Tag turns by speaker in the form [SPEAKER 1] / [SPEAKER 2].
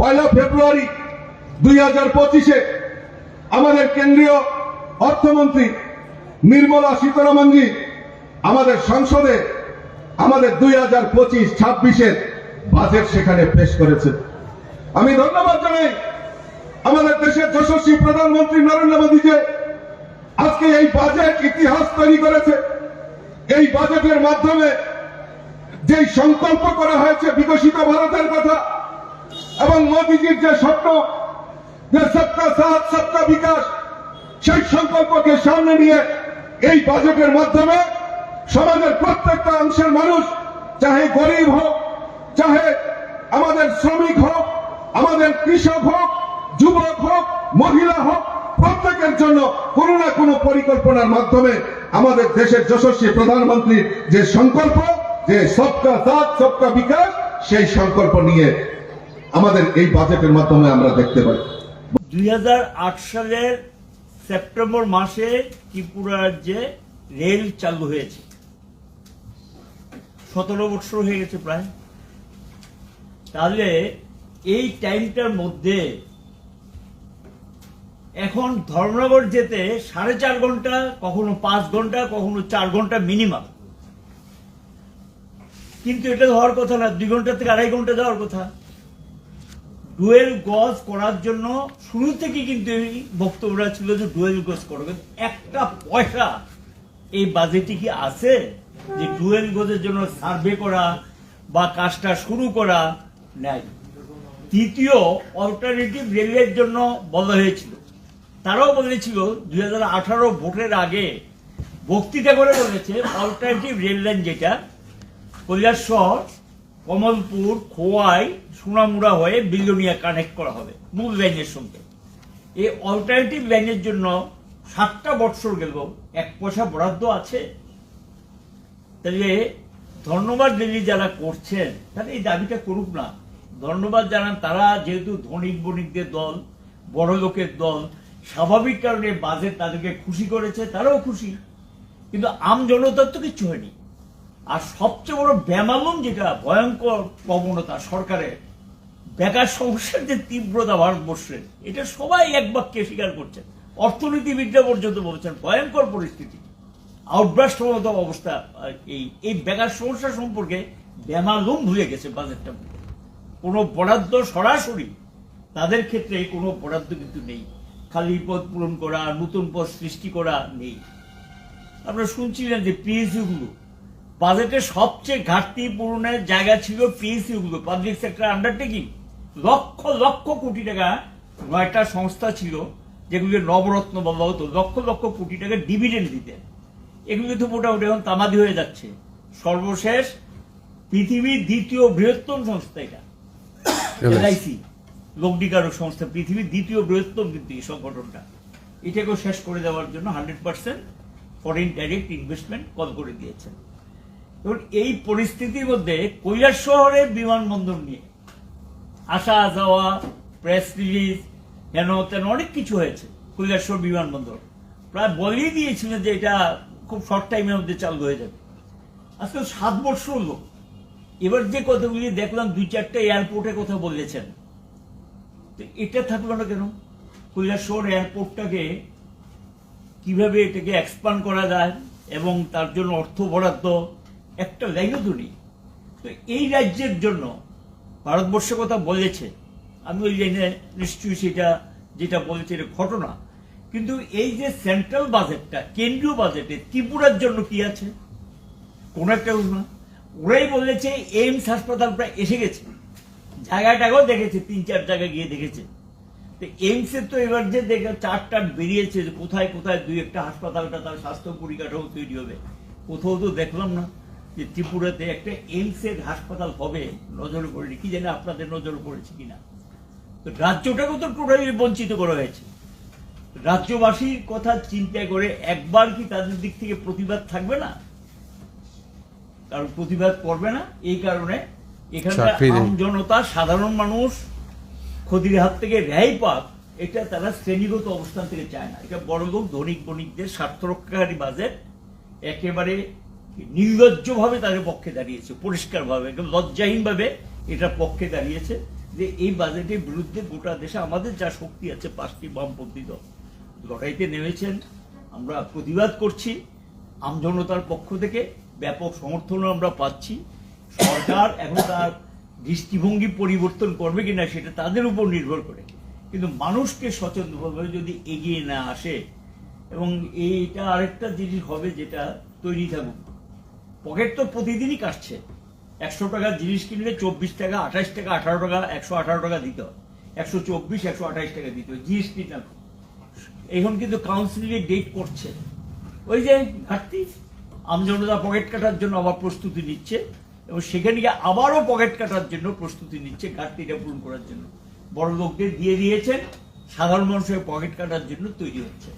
[SPEAKER 1] পয়লা ফেব্রুয়ারি দুই হাজার পঁচিশে আমাদের কেন্দ্রীয় অর্থমন্ত্রী নির্মলা সীতারামনজি আমাদের সংসদে আমাদের দুই হাজার পঁচিশ ছাব্বিশের বাজেট সেখানে পেশ করেছেন। আমি ধন্যবাদ জানাই আমাদের দেশের যশস্বী প্রধানমন্ত্রী নরেন্দ্র মোদীকে। আজকে এই বাজেট ইতিহাস তৈরি করেছে। এই বাজেটের মাধ্যমে যেই সংকল্প করা হয়েছে বিকশিত ভারতের কথা এবং মোদীজির যে স্বপ্ন, যে সবকা সাথ সবকা বিকাশ, সেই সংকল্পকে সামনে নিয়ে এই বাজেটের মাধ্যমে সমাজের প্রত্যেকটা অংশের মানুষ, চাহে গরিব হোক, চাহে আমাদের শ্রমিক হোক, আমাদের কৃষক হোক, যুবক হোক, মহিলা হোক, প্রত্যেকের জন্য কোনো না কোনো পরিকল্পনার মাধ্যমে আমাদের দেশের যশস্বী প্রধানমন্ত্রীর যে সংকল্প, যে সবকা সাথ সবকা বিকাশ, সেই সংকল্প নিয়ে আমাদের এই বাজেটের মাধ্যমে আমরা দেখতে পাই।
[SPEAKER 2] দুই সালের সেপ্টেম্বর মাসে ত্রিপুরা রাজ্যে রেল চালু হয়েছে। সতেরো বছর হয়ে গেছে প্রায়। তাহলে এই টাইমটার মধ্যে এখন ধর্মনগর যেতে সাড়ে চার ঘণ্টা, কখনো পাঁচ ঘণ্টা, কখনো চার ঘণ্টা মিনিমাম। কিন্তু এটা হওয়ার কথা না, দুই ঘণ্টা থেকে আড়াই ঘণ্টা যাওয়ার কথা। ডুয়েল গজ করার জন্য শুরু থেকে কিন্তু এই বক্তব্যটা ছিল যে ডুয়েল গজ করো। কিন্তু একটা পয়সা এই বাজেটে কি আছে? যে ডুয়েল গজের জন্য সার্ভে করা বা কাজটা শুরু করা? নাই। তৃতীয় অল্টারনেটিভ রেলের জন্য বলা হয়েছিল। তারাও বলেছিল দু হাজার আঠারো ভোটের আগে বক্তৃতা করে বলেছে অল্টারনেটিভ রেল লাইন যেটা, কৈলাসহর কমলপুর, খোয়াই, সোনামুড়া হয়ে বিলোনিয়া কানেক্ট করা হবে, মূল লাইনের সঙ্গে। এই অল্টারনেটিভ লাইনের জন্য সাতটা বৎসর গেল, এক পয়সা বরাদ্দ আছে। তাহলে ধন্যবাদ দিল্লি যারা করছেন, তাহলে এই দাবিটা করুক না। ধন্যবাদ জানান তারা, যেহেতু ধনিক বণিকদের দল, বড় লোকের দল, স্বাভাবিক কারণে বাজেট তাদেরকে খুশি করেছে, তারাও খুশি। কিন্তু আম জনতার তো কিচ্ছু হয়নি। আর সবচেয়ে বড় ব্যামালম যেটা, ভয়ঙ্কর প্রবণতা সরকারের বেকার সমস্যার যে তীব্রতা ভারতবর্ষে, এটা সবাই এক বাক্যে স্বীকার করছেন অর্থনীতিবিদরা পর্যন্ত বলছেন, ভয়ঙ্কর পরিস্থিতি। আউটব্রাস্ট অবস্থা এই এই বেকার সমস্যা সম্পর্কে ব্যামালুম ভুলে গেছে বাজেটটা কোনো বরাদ্দ সরাসরি তাদের ক্ষেত্রে কোনো বরাদ্দ কিন্তু নেই। খালি পদ পূরণ করা, নতুন পদ সৃষ্টি করা নেই। আপনারা শুনছিলেন যে পিএসইউ গুলো বাজেটের সবচেয়ে ঘাটতি পূরণের জায়গা ছিল পিএসইউ গুলো public sector undertaking lakh lakh crore টাকা নয়টা সংস্থা ছিল যেগুলো নবরত্ন বলা হতো। লক্ষ লক্ষ কোটি টাকা ডিভিডেন্ড দিতে। এগুলি তো মোটামুটি এখন তামাদি হয়ে যাচ্ছে। সর্বশেষ পৃথিবীর দ্বিতীয় বৃহত্তম সংস্থা এটা। এলআইসি। লগ্নিকারক সংস্থা পৃথিবীর দ্বিতীয় বৃহত্তম কিন্তু এই সংগঠনটা। এটাকেও শেষ করে দেওয়ার জন্য hundred percent foreign direct investment call করে দিয়েছেন এই পরিস্থিতির মধ্যে কৈলাস শহরের বিমানবন্দর নিয়ে আসা, যাওয়া প্রেস রিলিজ হেন তেন অনেক কিছু হয়েছে কৈলাসহর বিমানবন্দর। প্রায় বলেই দিয়েছিলেন যে এটা খুব শর্ট টাইমের মধ্যে চালু হয়ে যাবে। আজকে সাত বছর হলো। এবার যে কথাগুলি দেখলাম, দুই চারটে এয়ারপোর্টের কথা বলেছেন। তো এটা থাকল না কেন? কৈলাসহর এয়ারপোর্টটাকে কীভাবে এটাকে এক্সপান্ড করা যায় এবং তার জন্য অর্থ বরাদ্দ একটা লাইনও তো নেই। তো এই রাজ্যের জন্য ভারতবর্ষের কথা বলেছে। আমি ওই লাইনে নিশ্চয়ই সেটা, যেটা বলেছে এটা ঘটনা। কিন্তু এই যে সেন্ট্রাল বাজেটটা কেন্দ্রীয় বাজেটে ত্রিপুরার জন্য কি আছে? কোন একটা না ওরাই বলেছে এইমস হাসপাতাল প্রায় এসে গেছে। জায়গাটাকেও দেখেছে, তিন চার জায়গায় গিয়ে দেখেছে। তো এইমসের তো এবার যে দেখে, চারটা বেরিয়েছে যে কোথায় কোথায় দুই একটা হাসপাতালটা তার স্বাস্থ্য পরিকাঠামো তৈরি হবে। কোথাও তো দেখলাম না। যে ত্রিপুরাতে একটা এইমসের হাসপাতাল হবে নজরে পড়েনি। কি জানি আপনাদের নজরে পড়েছে কিনা। তো রাজ্যটাকেও তো টোটালি বঞ্চিত করা হয়েছে। রাজ্যবাসীর কথা চিন্তা করে একবার কি তাদের দিক থেকে প্রতিবাদ থাকবে না? কারণ প্রতিবাদ করবে না। এই কারণে এখানকার। আম জনতা সাধারণ মানুষ ক্ষতির হাত থেকে রেহাই পাক এটা তারা শ্রেণীগত অবস্থান থেকে চায় না। এটা বড় লোক ধনিক বণিকদের স্বার্থ রক্ষাকারী বাজেট। একেবারে নির্লজ্জভাবে তাদের পক্ষে দাঁড়িয়েছে, পরিষ্কারভাবে, একদম লজ্জাহীনভাবে এটার পক্ষে দাঁড়িয়েছে যে এই বাজেটের বিরুদ্ধে গোটা দেশে আমাদের যা শক্তি আছে, পাঁচটি বামপন্থী দল লড়াইতে নেমেছেন। আমরা প্রতিবাদ করছি আমজনতার পক্ষ থেকে ব্যাপক সমর্থন আমরা পাচ্ছি। সরকার এখন তার দৃষ্টিভঙ্গি পরিবর্তন করবে কিনা সেটা তাদের উপর নির্ভর করে। কিন্তু মানুষকে সচেতনভাবে যদি এগিয়ে না আসে, এবং এইটা আরেকটা জিনিস হবে যেটা তৈরি থাকুক। পকেট তো প্রতিদিনই কাটছে। একশো টাকার জিনিস কিনলে চব্বিশ টাকা, আঠাশ টাকা, আঠারো টাকা, একশো আঠারো টাকা দিতে হয়। একশো চব্বিশ, একশো আঠাশ টাকা দিতে হয়। জিএসটি না। এখন কিন্তু কাউন্সিলিং ডেট করছে। ওই যে ঘাটতি, আমজনতা পকেট কাটার জন্য আবার প্রস্তুতি নিচ্ছে এবং সেখানে গিয়ে আবারও পকেট কাটার জন্য প্রস্তুতি নিচ্ছে ঘাটতিটা পূরণ করার জন্য। বড় লোকদের দিয়ে দিয়েছেন, সাধারণ মানুষের পকেট কাটার জন্য তৈরি হচ্ছে।